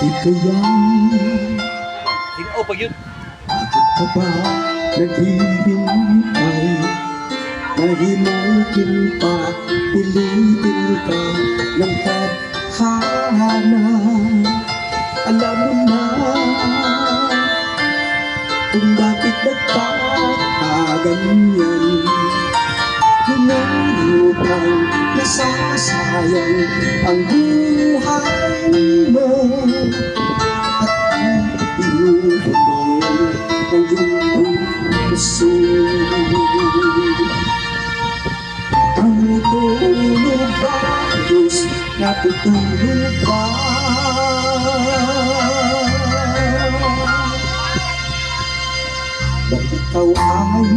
Kayang? Oh, pag yun. Bakit ka ba naghihintay? Mahimukin pa, pilitin ka ng tadhana Alam mo na kung bakit nagkakaganyan Hinahupang nasasayang ang buhay Tumutulog ba, Diyos, natutulog ba? Ba't ikaw ay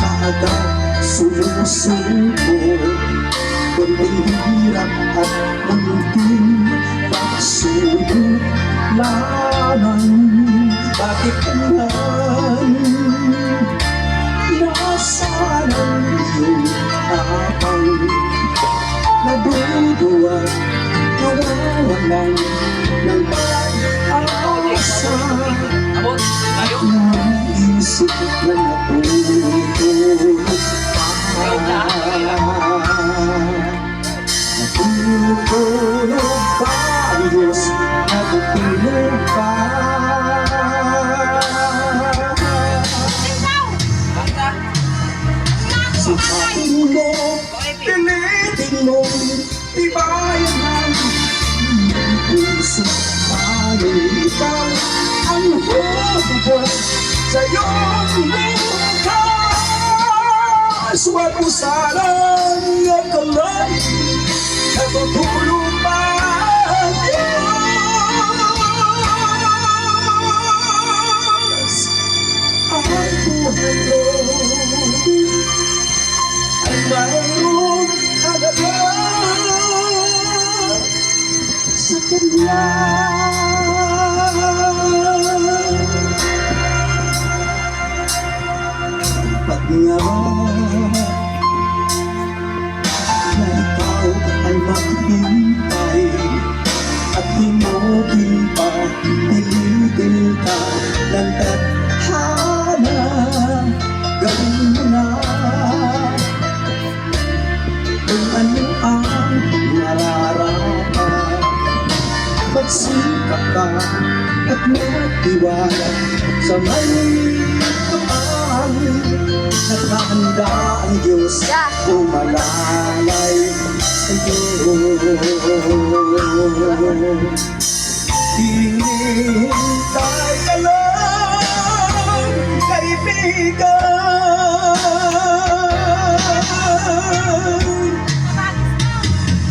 agad sumusuko Kunting hirap at munting pagsulot lamang Bakit naman nasaan iyong tapang Nabubuwag, nawawalan ng pag-asa Abot. Huwag mo sanang nakalay Natutulog pa Diyos Ang buhay ko Ay mayroong maghintay At hinugin pa, pilitin ka ng tadhana Gawin mo na. Kung ano ang nararapat Magsikap ka at magtiwala sa may kapal Naghahanda ang Diyos tại cái lớn cây bi cơ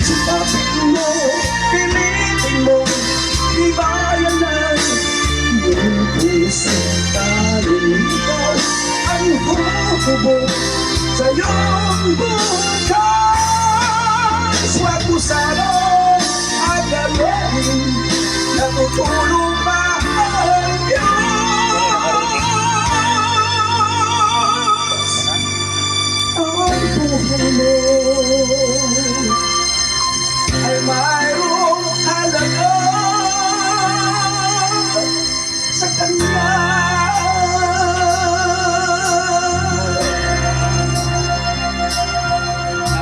chúng ta biết nhau cái lý tình mộng đi ba lần này những cuộc sống ta đừng anh cố của sẽ yêu vô